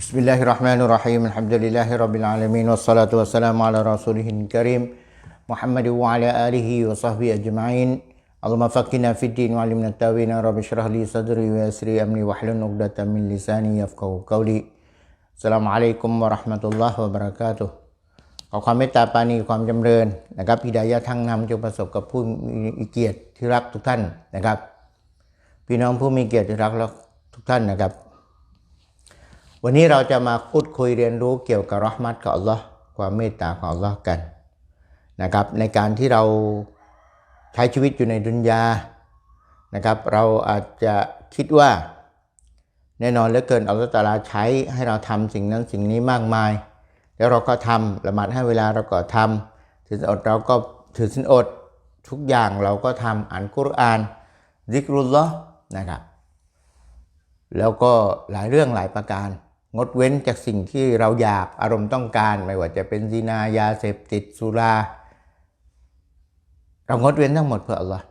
بسم الله الرحمن الرحيم الحمد لله رب العالمين والصلاة والسلام على رسوله الكريم محمد وعلى آله وصحبه أجمعين اللهم فقنا في الدين وعلمنا التاويل رب اشرح لي صدري ويسر لي أمري واحلل عقدة من لساني يفقه قولي السلام عليكم ورحمة الله وبركاته ขอความเมตตาปราณีความจำเริญนะครับพิดายะทั้งนำจงประสบกับผู้มีเกียรติที่รักทุกท่านนะครับ พี่น้องผู้มีเกียรติที่รักทุกท่านนะครับ วันนี้เราจะมาพูดคุยเรียนรู้เกี่ยวกับรหมัดของอัลลอฮ์ความเมตตาของอัลลอฮ์กันนะครับในการที่เราใช้ชีวิตอยู่ในดุนยานะครับเราอาจจะคิดว่าแน่นอนเหลือเกินอัลลอฮ์ตะอาลาใช้ให้เราทำสิ่งนั้นสิ่งนี้มากมาย แล้วเราก็ทำละหมาดให้เวลาเราก็ทำถือสินอดเราก็ถือสินอดทุกอย่างเราก็ทำอ่านกุรอานซิกรุลลอนะครับแล้วก็หลายเรื่องหลายประการ งดเว้นจากสิ่งที่เราอยากอารมณ์ต้องการ ไม่ว่าจะเป็นซีนายาเสพติดสุรา เรางดเว้นทั้งหมดเพื่ออัลลอฮ์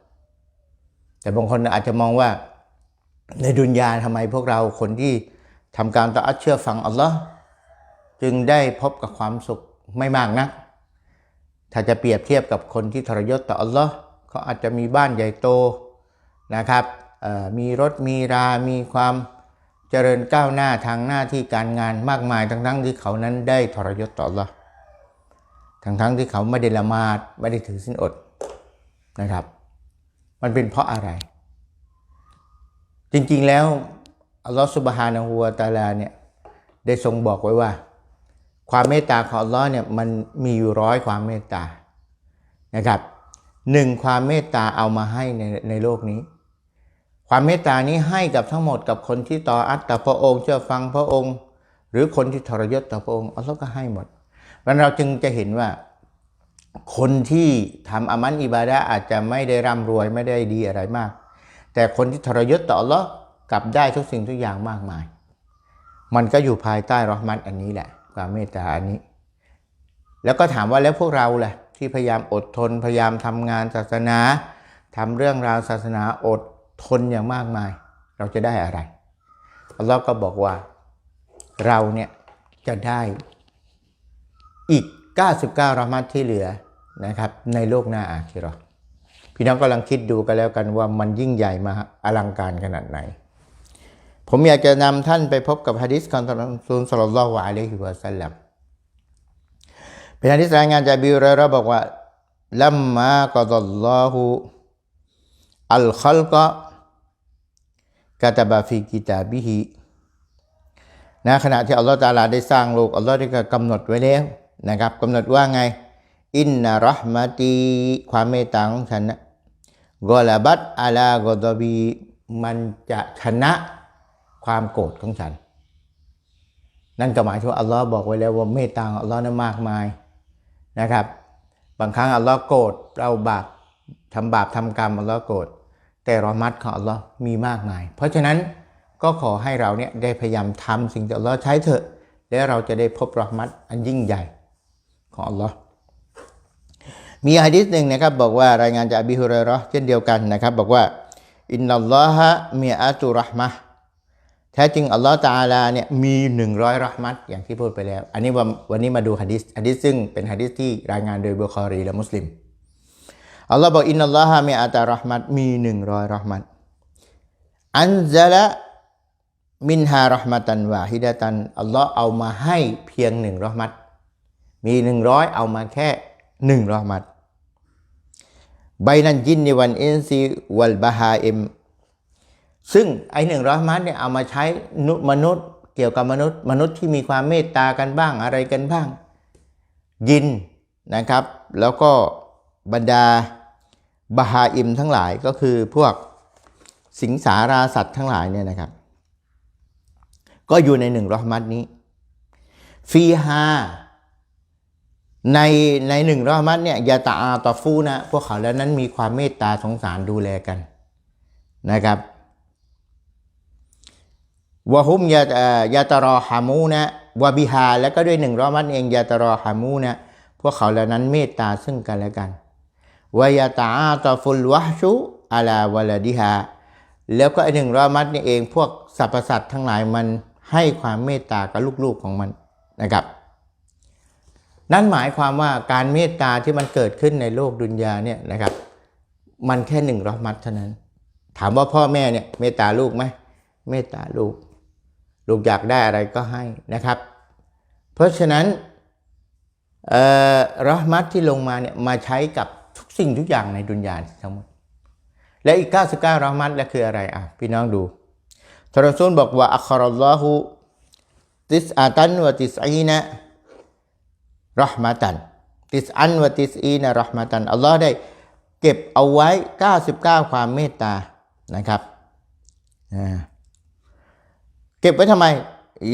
แต่บางคนอาจจะมองว่าในดุนยาทำไมพวกเราคนที่ทำการต่ออัดเชื่อฟังอัลลอฮ์จึงได้พบกับความสุขไม่มากนัก ถ้าจะเปรียบเทียบกับคนที่ทรยศต่ออัลลอฮ์เขาอาจจะมีบ้านใหญ่โตนะครับมีรถมีรา มีความ เจริญก้าวหน้าทางหน้าที่การงานมากมายทั้งๆที่เขานั้นได้ทรยศต่ออัลลอฮ์ทั้งๆที่เขาไม่ได้ละมาดไม่ได้ถือศีลอดนะครับ มันเป็นเพราะอะไร จริงๆแล้วอัลลอฮ์สุบฮานะฮูวตาลาเนี่ยได้ทรงบอกไว้ว่า ความเมตตาของอัลลอฮ์เนี่ยมันมีอยู่ร้อยความเมตตานะครับหนึ่งความเมตตาเอามาให้ในในโลกนี้ ความเมตตานี้ให้กับทั้งหมดกับคนที่ต่ออัตต่อพระองค์เชื่อฟังพระองค์ หรือคนที่ทรยศต่อพระองค์อัลลอฮ์ก็ให้หมดมันเราจึงจะเห็นว่า คนที่ทำอามันอิบาดะอาจจะไม่ได้ร่ำรวยไม่ได้ดีอะไรมาก แต่คนที่ทรยศต่ออัลลอฮ์กลับได้ทุกสิ่งทุกอย่างมากมาย มันก็อยู่ภายใต้รอมัตอันนี้แหละ ความเมตตาอันนี้ แล้วก็ถามว่าแล้วพวกเราแหละที่พยายามอดทนพยายามทำงานศาสนาทำเรื่องราวศาสนาอด ทนอย่างมากมาย เราจะได้อะไรอัลลอฮ์ก็บอกว่าเราเนี่ยจะได้อีก 99รอห์มัตที่เหลือนะครับ ในโลกหน้าอาคิราะห์พี่น้องกำลังคิดดูกันแล้วกันว่ามันยิ่งใหญ่มาอลังการขนาดไหน ผมอยากจะนำท่านไปพบกับฮะดิษของท่านรอซูลสลลลอฮุอะลัยฮิวะสัลลัมเป็นฮะดิษรายงานจากบิวเรเราบอกว่าลัมมากอดัลลอฮุ อัลคัลกะกาตาบาฟีกิตาบิฮินะขณะที่อัลลอฮฺตาลาได้สร้างโลกอัลลอฮฺได้กำหนดไว้แล้วนะครับกำหนดว่าไง อินนารห์มาตีความเมตตาของฉันนะกอลาบัตอาลากอดบีมันจะชนะความโกรธของฉัน นั่นก็หมายถึงอัลลอฮ์บอกไว้แล้วว่าเมตตาของอัลลอฮ์นั้นมากมายนะครับ บางครั้งอัลลอฮ์โกรธเราบาป ทำบาปทำกรรมอัลลอฮ์โกรธแต่รอมัดของอัลลอฮ์มีมากมาย เพราะฉะนั้นก็ขอให้เราเนี่ยได้พยายามทำสิ่งที่อัลลอฮ์ใช้เถอะ แล้วเราจะได้พบรอมัดอันยิ่งใหญ่ของอัลลอฮ์มีฮะดิษหนึ่งนะครับบอกว่ารายงานจากอบีฮุเรเราะเช่นเดียวกันนะครับ บอกว่าอินนัลลอฮะมีอาตุรห์มะแท้จริงอัลลอฮ์ตาลาเนี่ยมีหนึ่งร้อยรหมัดอย่างที่พูดไปแล้ว อันนี้วันวันนี้มาดูฮะดิษฮะดิษซึ่งเป็นฮะดิษที่รายงานโดยบุคอรีและมุสลิม อัลลอฮ์บอกอินนัลลอฮะมีอาตารห์มัดมีหนึ่งร้อยรหมัดอันซะละมินฮารห์มัตันวาฮิดะตันอัลลอฮ์เอามาให้เพียงหนึ่งรหมัดมีหนึ่งร้อยเอามาแค่หนึ่งรหมัดใบนันจินในวันอินซีวัลบาฮาอิมซึ่งไอหนึ่งร้อยมัดเนี่ยเอามาใช้นุมนุษย์เกี่ยวกับมนุษย์ มนุษย์ที่มีความเมตตากันบ้างอะไรกันบ้าง ยินนะครับ แล้วก็ บรรดาบาฮาอิมทั้งหลายก็คือพวกสิงสาราสัตว์ทั้งหลายเนี่ยนะครับ ก็อยู่ในหนึ่งรอมัดนี้ฟีฮาในในหนึ่งรอมัดเนี่ยยาตาอาตอฟูนะ พวกเขาแล้วนั้นมีความเมตตาสงสารดูแลกันนะครับวะฮุมยายาตรอฮามูนะวะบิฮาแล้วก็ด้วยหนึ่งรอมัดเองยาตารอฮามูนะ พวกเขาเหล่านั้นเมตตาซึ่งกันและกัน วายตาตอฟุลวะชุอาลาวลาดิฮาแล้วก็ไอหนึ่งร้อยมัดนี่เองพวกสรรพสัตว์ทั้งหลายมันให้ความเมตตากับลูกๆของมันนะครับ นั่นหมายความว่าการเมตตาที่มันเกิดขึ้นในโลกดุนยาเนี่ยนะครับ มันแค่หนึ่งรอมัดเท่านั้น ถามว่าพ่อแม่เนี่ยเมตตาลูกไหมเมตตาลูก ลูกอยากได้อะไรก็ให้นะครับ เพราะฉะนั้นเอ่อรอมัดที่ลงมาเนี่ยมาใช้กับ สิ่งทุกอย่างในดุนยาทั้งหมด และอีก 99รอมัดแล้วคืออะไรอะพี่น้องดูทรซูลบอกว่าอัครอลลอฮุติสอาตันวะติสอีนะรอห์มาตัน ติสอันวะติสอีนะรอห์มาตัน อัลลอฮ์ได้เก็บเอาไว้ 99 ความเมตตานะครับเก็บไว้ทำไม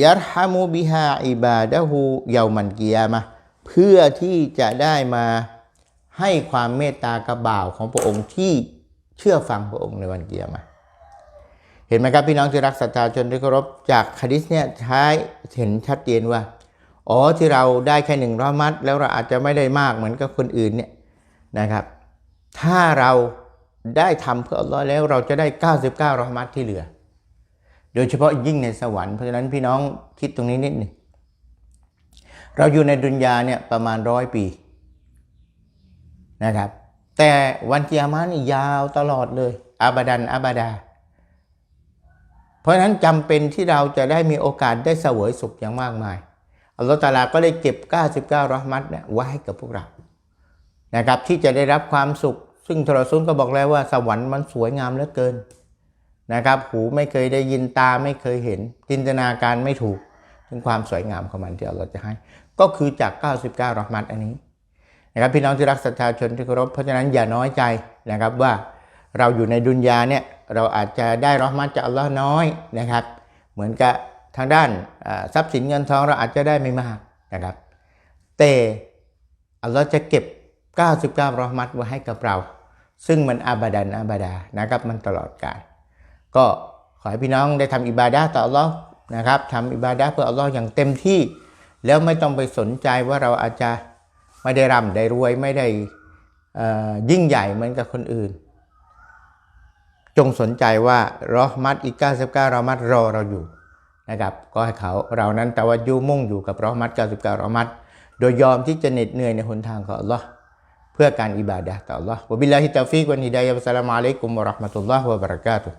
ยัรฮามูบิฮาอิบาดะฮูเยามันกิยามะเพื่อที่จะได้มา ให้ความเมตตากับบ่าวของพระองค์ที่เชื่อฟังพระองค์ในวันเกิยามะห์เห็นไหมครับพี่น้องที่รักศรัทธาชนที่เคารพจากฮะดิษเนี่ยใช้เห็นชัดเจนว่าอ๋อที่เราได้แค่หนึ่งร้อยมัด แล้วเราอาจจะไม่ได้มากเหมือนกับคนอื่นเนี่ยนะครับ ถ้าเราได้ทำเพื่ออัลลอฮ์แล้วเราจะได้ 99รอมัดที่เหลือ โดยเฉพาะยิ่งในสวรรค์เพราะฉะนั้นพี่น้องคิดตรงนี้นิดหนึ่งเราอยู่ในดุนยาเนี่ยประมาณร้อยปี นะครับ แต่วันกิยามะนี่ยาวตลอดเลยอาบาดันอาบาดา เพราะฉะนั้นจำเป็นที่เราจะได้มีโอกาสได้เสวยสุขอย่างมากมายอัลลอฮฺตาลาก็ได้เก็บ 99รหมัตเนี่ยไว้ให้กับพวกเรานะครับ ที่จะได้รับความสุข ซึ่งทรซุนก็บอกแล้วว่าสวรรค์มันสวยงามเหลือเกินนะครับ หูไม่เคยได้ยินตาไม่เคยเห็น จินตนาการไม่ถูก ถึงความสวยงามของมันที่อัลลอฮฺจะให้ ก็คือจาก 99รหมัตอันนี้ นะครับพี่น้องที่รักศรัทธาชนที่เคารพเพราะฉะนั้นอย่าน้อยใจนะครับว่าเราอยู่ในดุนยาเนี่ยเราอาจจะได้รอมัตจากอัลลอฮ์น้อยนะครับ เหมือนกับทางด้านทรัพย์สินเงินทองเราอาจจะได้ไม่มากนะครับ แต่อัลลอฮ์จะเก็บ 99รอมัตไว้ให้กับเรา ซึ่งมันอาบาดันอาบาดานะครับมันตลอดกาลก็ขอให้พี่น้องได้ทำอิบาดะห์ต่ออัลลอฮ์นะครับทำอิบาดะห์เพื่ออัลลอฮ์อย่างเต็มที่ แล้วไม่ต้องไปสนใจว่าเราอาจจะ ไม่ได้ร่ำได้รวยไม่ได้ยิ่งใหญ่เหมือนกับคนอื่น จงสนใจว่ารอมัดอีก99รอมัดรอเราอยู่นะครับก็ให้เขาเรานั้นแต่ว่ายูมุ่งอยู่กับรอมัด99รอมัดโดยยอมที่จะเหน็ดเหนื่อยในหนทางของอัลลอฮ์เพื่อการอิบาดะห์ต่ออัลลอฮ์วะบิลลาฮิตาฟิกวันฮิดายะวัสสลามุอะลัยกุมวะราะห์มะตุลลอฮ์วะบะเราะกาตุฮ์